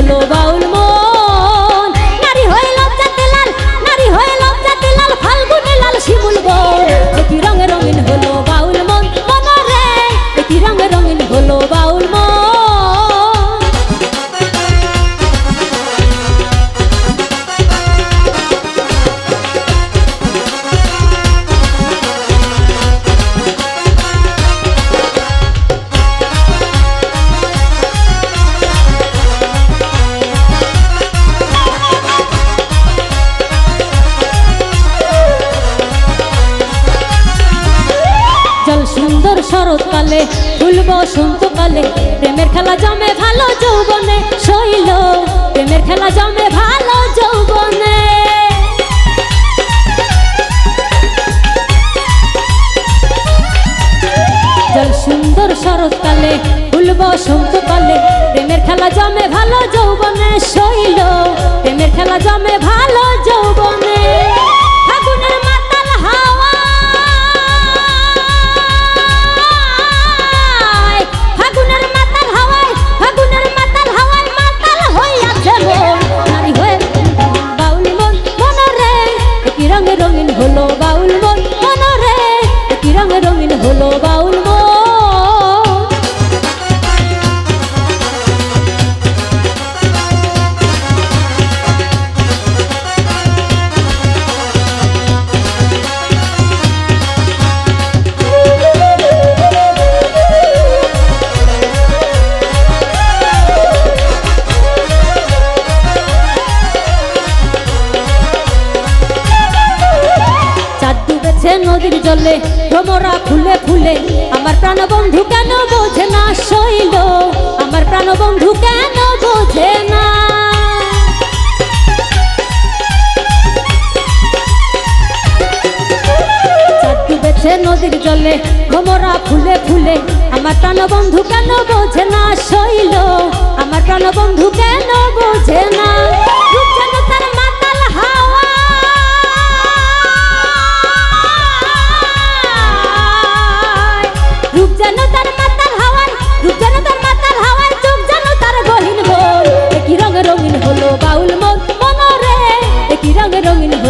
হলো বাউল মন। নারী হয়ে লোক লাল, নারী হয়ে লোক লাল, ফাল্গুনে লাল শিমুল বন। একই রঙে রঙিন হলো বাউল মন। মনরে একই রঙে সুন্দর শরৎকালে, ফুল বসন্তকালে, প্রেমের খেলা জমে ভালো যৌবনে, শৈল, প্রেমের খেলা জমে ভালো যৌবনে। সুন্দর শরৎকালে, ফুল বসন্তকালে, প্রেমের খেলা জমে ভালো যৌবনে, শৈল, প্রেমের খেলা জমে ভালো জলে ভ্রমরা ফুলে ফুলে, আমার প্রাণবন্ধু কেন বোঝে না শৈল? আমার প্রাণবন্ধু কেন বোঝে না? নদীর জলে ভ্রমরা ফুলে ফুলে, আমার প্রাণবন্ধু কেন বোঝে না শৈল? আমার প্রাণবন্ধু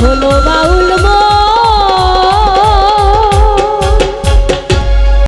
হলো বাউল